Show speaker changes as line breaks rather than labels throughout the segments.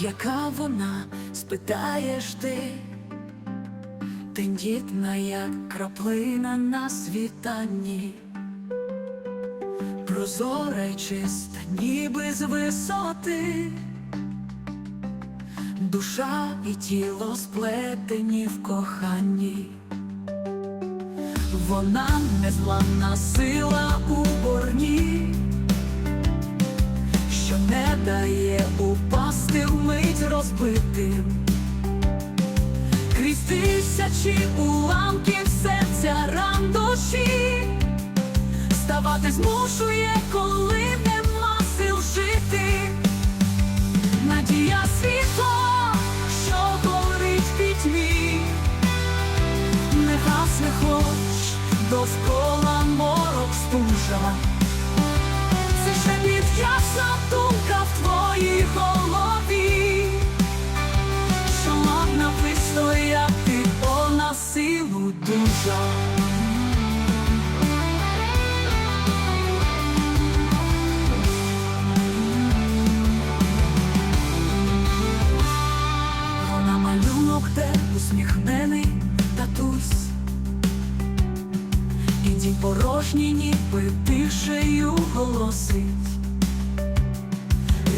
яка вона, спитаєш ти, тендітна, як краплина на світанні, прозора й чиста, ніби з висоти, душа і тіло сплетені в коханні. Вона незламна сила у борні, що не дає вмить розбитим, крізь тисячі уламків серця ран душі, ставати змушує, коли нема сил жити. Надія світло, що горить пітьмі не гасне хоч довкола морок стужа. Це ще ясна думка в твоїй голові, душа. Вона малюнок, де усміхнений татусь І порожній ніби тишею голосить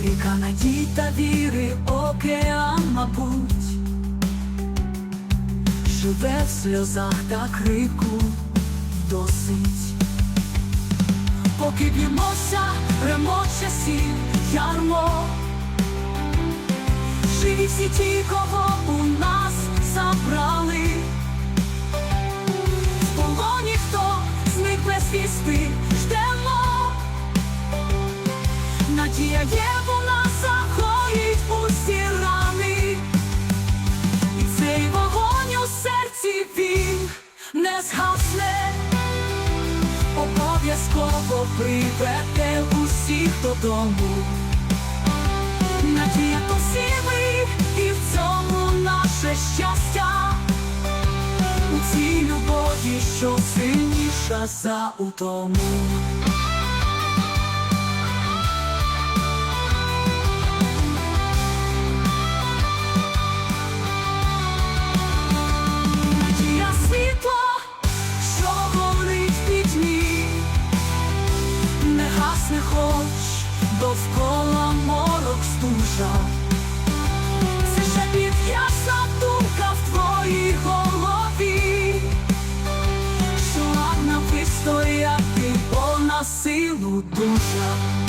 Ріка надій та віри, океан, мабуть Живе в сльозах та крику. Досить. Поки б'ємося, ремонт часів, ярмо. Живі всі ті, кого у нас забрали. В полоні хто зник без вісти ждемо. Надія є, вона загоїть не згасне. Обов'язково приведе усіх додому. Надія то ми, і в цьому наше щастя, у цій любові, що сильніша за утому. Хоч довкола морок стужа. Це під ясна думка в твоїй голові, що ладна вистояти, бо на силу душа.